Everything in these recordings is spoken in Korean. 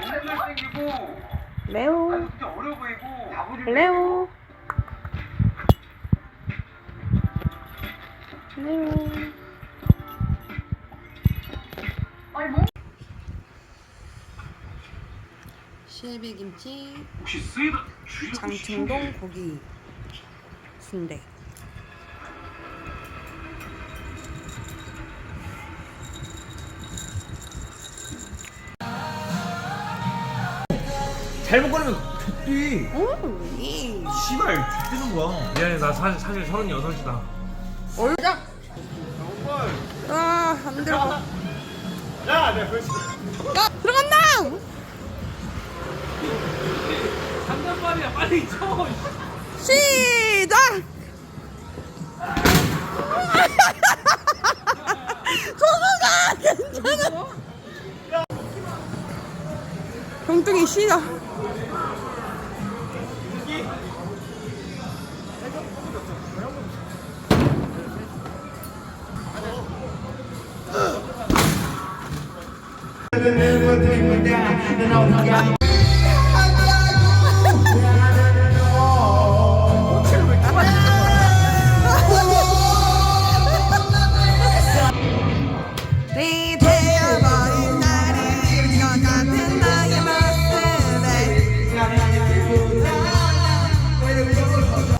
보이고 레오, 레오. 레오. 실비김치, 쓰이다 주의를 장충동 고기 순대. 잘못 걸으면 족디 오, 예. 씨발 족디는 거야 미안해 나 사실 사실 서른 여섯이다 얼자. 아, 안 들어가. 야 내가 그랬어 야, 들어간다. 한단 말이야 빨리 쳐 시작. 정우가 괜찮아. 네 되어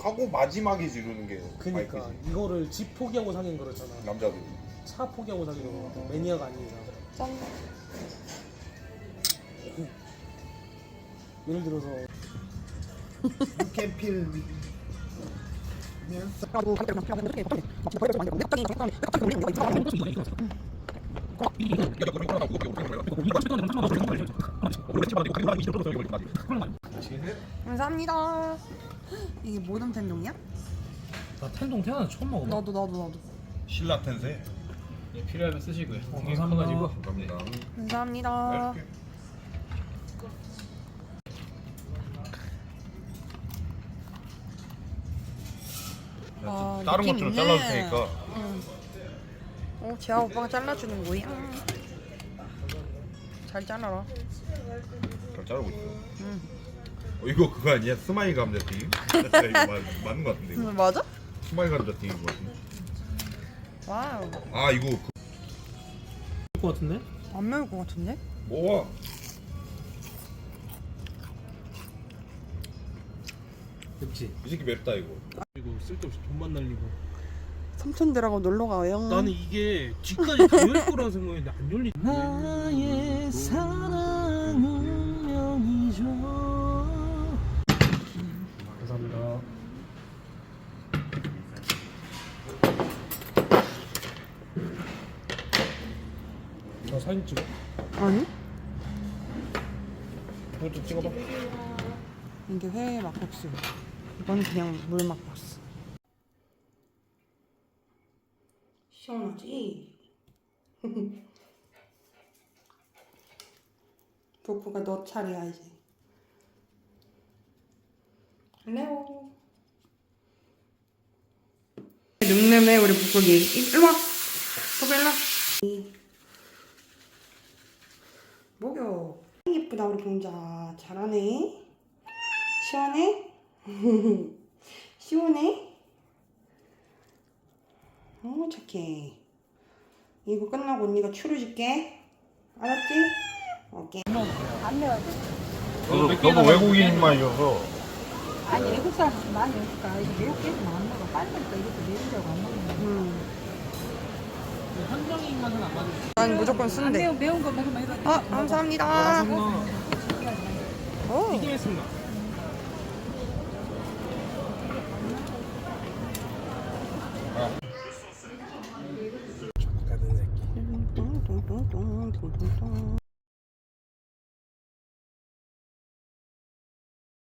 하고 마지막에 지르는 게 그니까 마이크지 이거를 집 포기하고 사귄 거잖아. 남자들 차 포기하고 사귀는 거. 매니아가 아닌 이상. 예를 들어서 감사합니다. 이게 모든 텐동이야? 나 텐동 태어나 처음 먹어봐 나도 나도 나도. 신라 텐세 예, 필요하면 쓰시고요 감사합니다 감사합니다 감사합니다. 아, 다른 느낌 것좀 있네. 잘라줄 테니까 응. 어, 재하 오빠가 잘라주는 거야. 잘 잘라라. 잘 자르고 있어 응. 어, 이거 그거 아니야? 스마일 감자튀김? 진짜 이거 맞, 맞는 거 같은데 이거 응, 맞아? 스마일 감자튀김인 거 같은데 와우. 아 이거 그, 것 같은데? 안 매울 것 같은데? 뭐야 맵지? 이 새끼 맵다 이거 그리고 쓸데없이 돈만 날리고 삼촌 들하고 놀러 가요. 나는 이게 뒤까지 다열 거라고 생각했는데 안 열리네 나의 사랑 저 사진 찍어 아니? 그것도 찍어봐 이게 회 막국수. 이건 그냥 물 막국수. 시원하지? 복구가 너 차례야 이제. 레오. 늠름해 우리 북극이. 이- 일로 와. 복구 일로 와. 목욕. 예쁘다 우리 공자. 잘하네. 시원해? 시원해? 어 착해 이거 끝나고 언니가 추루 줄게 알았지? 오케이 너도, 너도 외국인만이어서 아니 외국 사람 많이 오니까 이거 매운 게안 먹어 빨리니까 이것도 매운다고 안 먹는 거야 음. 한정인 맛은 안 맞아 난 무조건 안 순대 매운 매운 거 먹으면 이거 아 감사합니다 오. 새끼. 뚱뚱뚱뚱뚱뚱뚱.